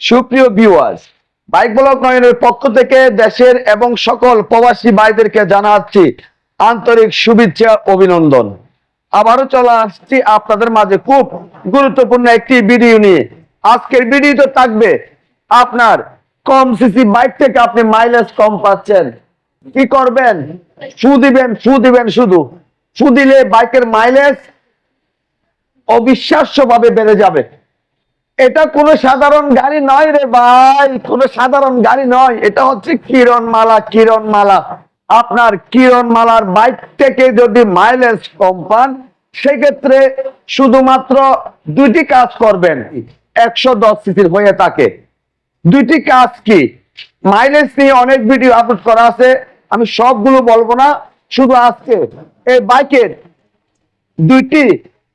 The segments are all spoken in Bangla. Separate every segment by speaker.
Speaker 1: সুপ্রিয় ভিউয়ার্স বাইক ব্লক নয়নের পক্ষ থেকে দেশের এবং সকল প্রবাসী ভাইদেরকে জানাচ্ছি আন্তরিক শুভেচ্ছা, অভিনন্দন। আবারও চলে আসছি আপনাদের মাঝে খুব গুরুত্বপূর্ণ একটি ভিডিও নিয়ে। আজকের ভিডিওতে থাকবে আপনার কম সিসি বাইক থেকে আপনি মাইলেজ কম পাচ্ছেন। কি করবেন? ফু দিবেন ফু দিবেন শুধু। ফু দিলে বাইকের মাইলেজ অবিশ্বাস্য ভাবে বেড়ে যাবে। এটা কোনো সাধারণ গাড়ি নয় রে ভাই, কোনো সাধারণ গাড়ি নয়। এটা হচ্ছে কিরণমালা কিরণমালা। আপনার কিরণমালার বাইক থেকে যদি মাইলেজ কম পান, সেক্ষেত্রে শুধুমাত্র দুইটি কাজ করবেন। একশো দশ সিসির হয়ে থাকে। দুইটি কাজ কি? মাইলেজ নিয়ে অনেক ভিডিও আপলোড করা আছে। আমি সবগুলো বলব না। শুধু আজকে এই বাইকের দুইটি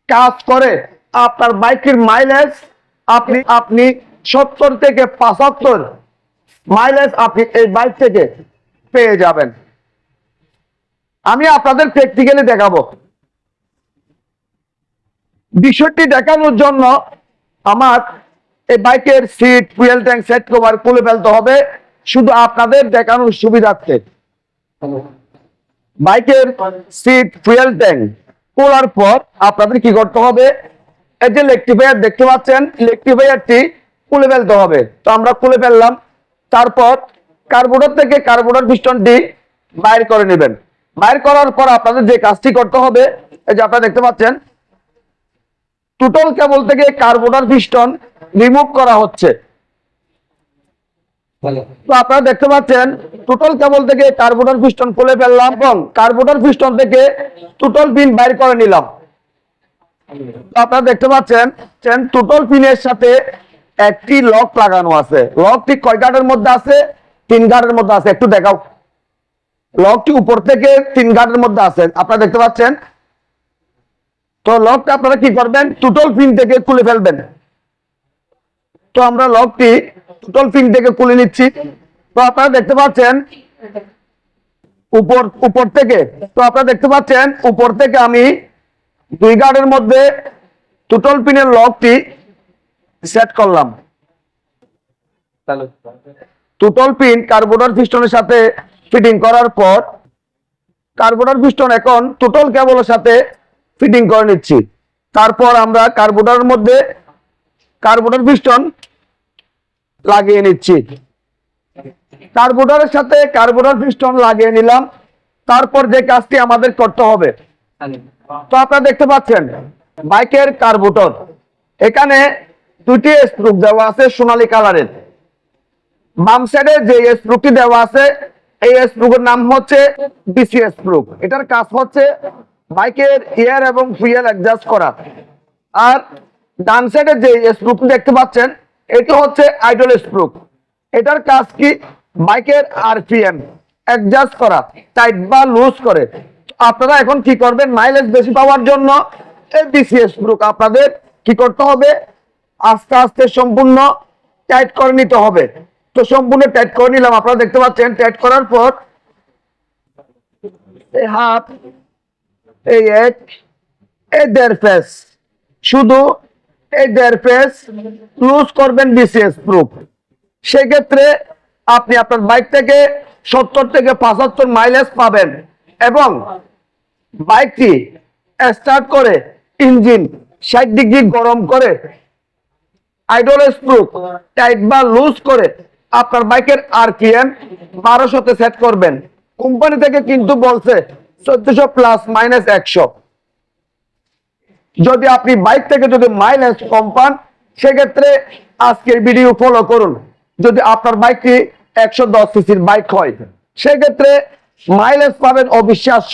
Speaker 1: কাজ করে আপনার বাইকের মাইলেজ আপনি আপনি সত্তর থেকে পঁচাত্তর মাইলেজ আপনি এই বাইক থেকে পেয়ে যাবেন। আমি আপনাদের প্র্যাকটিক্যালি দেখাবো। বিষয়টি দেখানোর জন্য আমার এই বাইকের seat fuel tank set cover খুলে ফেলতে হবে। শুধু আপনাদের দেখানোর সুবিধার্থে। বাইকের সিট ফুয়েল ট্যাঙ্ক খোলার পর আপনাদের কি করতে হবে? এই যে লেকটিফায়ার দেখতে পাচ্ছেন লেকটিফায়ারটি খুলে ফেলতে হবে। তো আমরা খুলে ফেললাম তারপর কার্বোরেটর থেকে কার্বোরেটর পিস্টনটি বাইর করে নেবেন। বাইর করার পর আপনাদের যে কাজটি করতে হবে এই যে আপনারা দেখতে পাচ্ছেন টোটাল কেবল থেকে কার্বোরেটর পিস্টন রিমুভ করা হচ্ছে। তো আপনারা দেখতে পাচ্ছেন টোটাল কেবল থেকে কার্বোরেটর পিস্টন খুলে ফেললাম এবং কার্বোরেটর পিস্টন থেকে টোটাল পিন বাইর করে নিলাম। আপনারা দেখতে পাচ্ছেন, চেন টোটাল পিনের সাথে একটি লক লাগানো আছে। লকটি কয় গার্ডের মধ্যে আছে? তিন গার্ডের মধ্যে আছে। একটু দেখাও। লকটি উপর থেকে তিন গার্ডের মধ্যে আছে। আপনারা দেখতে পাচ্ছেন? তো লকটা আপনারা কি করবেন? টোটাল পিন থেকে খুলে ফেলবেন। তো আমরা লকটি টোটাল পিন থেকে খুলে নিচ্ছি। তো আপনারা দেখতে পাচ্ছেন? উপর উপর থেকে। তো আপনারা দেখতে পাচ্ছেন? উপর থেকে আমি দুই গার্ডের মধ্যে টোটাল পিনের লকটি সেট করলাম। টুটল পিন কার্বোডার পিস্টনের সাথে ফিটিং করার পর কার্বোডার পিস্টন এখন টোটাল কেবলের সাথে ফিটিং করে নিচ্ছি। তারপর আমরা কার্বোটারের মধ্যে কার্বোডার পিস্টন লাগিয়ে নিচ্ছি। কার্বোডারের সাথে কার্বোডার পিস্টন লাগিয়ে নিলাম। তারপর যে কাজটি আমাদের করতে হবে তো আপনারা দেখতে পাচ্ছেন, বাইকের কার্বোটর এখানে দুটি স্প্রুক দেওয়া আছে সোনালী কালারের। বাম সাইডে যে স্প্রুকটি দেওয়া আছে, এই স্প্রুকের নাম হচ্ছে বিসি স্প্রুক এটার কাজ হচ্ছে বাইকের এয়ার এবং ফুয়েল অ্যাডজাস্ট করা। আর ডান সাইডে যে স্প্রুকটি দেখতে পাচ্ছেন, এটি হচ্ছে আইডল স্প্রুক এটার কাজ কি? বাইকের আরপিএম অ্যাডজাস্ট করা টাইট বা লুজ করে। আপনারা এখন কি করবেন? মাইলেজ বেশি পাওয়ার জন্য এই বিসিএস স্প্রুক আপনাদের কি করতে হবে? আস্তে আস্তে সম্পূর্ণ টাইট করে নিতে হবে। তো সম্পূর্ণ টাইট করে নিলাম। আপনারা দেখতে পাচ্ছেন টাইট করার পর এই হাত, এই এক, এই দেড় ফেস শুধু এই দেড় ফেস লুজ করবেন বিসিএস প্রুফ সেক্ষেত্রে আপনি আপনার বাইক থেকে সত্তর থেকে পঁচাত্তর মাইলেজ পাবেন। এবং বাইকটি স্টার্ট করে ইঞ্জিন ষাট ডিগ্রি গরম করে আইডল স্প্রুক টাইট বা লুজ করে আপনার বাইকের আরপিএম বারোশোতে সেট করবেন। কোম্পানি থেকে কিন্তু বলছে চোদ্দশো প্লাস মাইনাস একশো। যদি আপনি বাইক থেকে যদি মাইলেজ কম পান, সেক্ষেত্রে আজকের ভিডিও ফলো করুন। যদি আপনার বাইকটি একশো দশ সিসির বাইক হয়, সেক্ষেত্রে মাইলেজ পাবেন অবিশ্বাস্য।